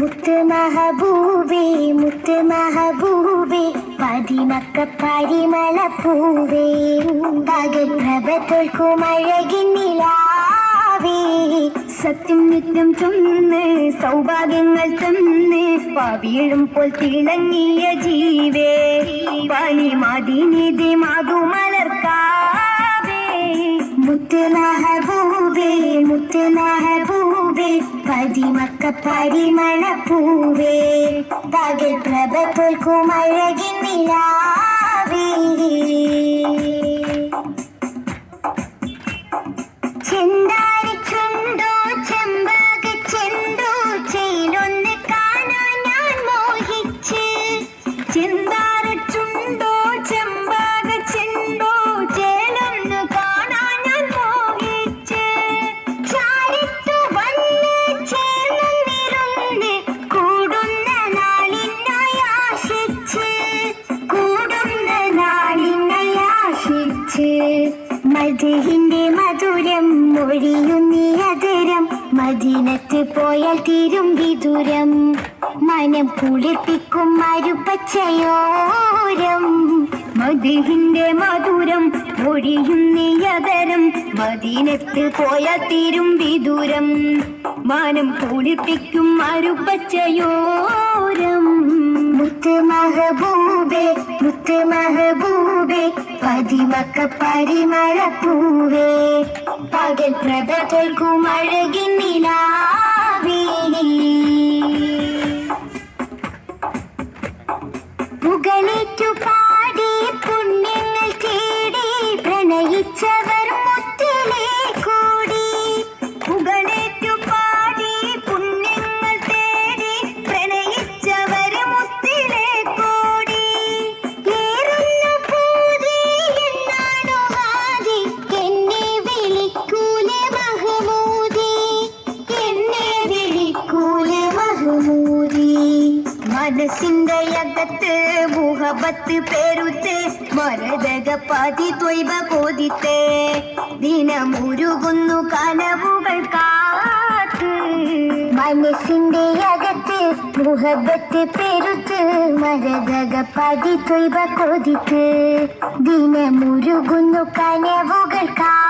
മുത്ത് മഹബൂബേ മുത്ത് മഹബൂബേ പതിമക്ക പരിമള പൂവേ. പകൽപ്രഭ തോൽക്കും അഴകിന്നിലാവേ സത്യം നിത്യം ചൊന്ന് സൗഭാഗ്യങ്ങൾ തന്ന് പവിഴും പോൽ തിളങ്ങിയ ജീവേ. പനി മതിനിധി മധുമലർക്കാവേ മഹബൂബേ മുത്ത് മഹബൂബേ പതിമക്ക പരിമള പൂവേ പകൽ പ്രഭ തോൽക്കും അഴകിൻ നിലാവേ. മധുഹിന്റെ മധുരം മൊഴിയുന്നീ അതരം മദീനത്ത് പോയാൽ തീരും വിദൂരം. മനം കുളിർപ്പിക്കും മരുപ്പച്ചയോരം. മധുഹിന്റെ മധുരം മൊഴിയുന്നീ അതരം മദീനത്ത് പോയാൽ തീരും വിദൂരം. മാനം കുളിർപ്പിക്കും മരുപ്പച്ചയോരം. മുത്ത് മഹബൂബേ മുത്ത് മഹബൂബേ പതിമക്ക പരിമഴ പൂവേ പകൽ പ്രഭ കേൾക്കും അഴകിൻ നിലാവേ പുകളേറ്റു പാടി പുണ്യങ്ങൾ തേടി പ്രണയിച്ചവർ മനസ്സിന്റെ അകത്ത് മുഹബത്ത് പെരുത്ത് മരതക പതി ത്വൈബ കോതിത്തേ. ദിനമുരുകുന്നു കനവുകൾ കാത്ത്. മനസ്സിന്റെ അകത്ത് മുഹബത്ത് പെരുത്ത് മരതക പതി ത്വൈബ കോതിത്ത്. ദിനമുരുകുന്നു കനവുകൾ കാത്ത്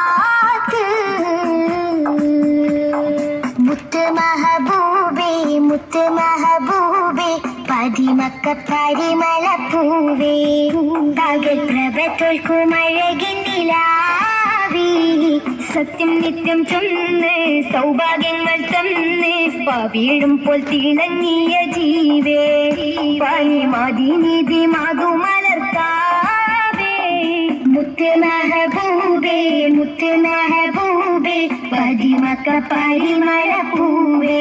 പതിമക്ക പരിമള പൂവേ പ്രഭ തോൽക്കും സത്യം നിത്യം ചൊന്ന് സൗഭാഗ്യങ്ങൾ തന്ന് പവിഴും പോൽ തിളങ്ങിയ ജീവേ. പനി മതി മധുമലർത്താവേ പതിമക്ക പരിമള പൂവേ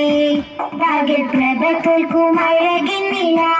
പകൽ പ്രഭ തോൽക്കും അഴകിൻ നിലാ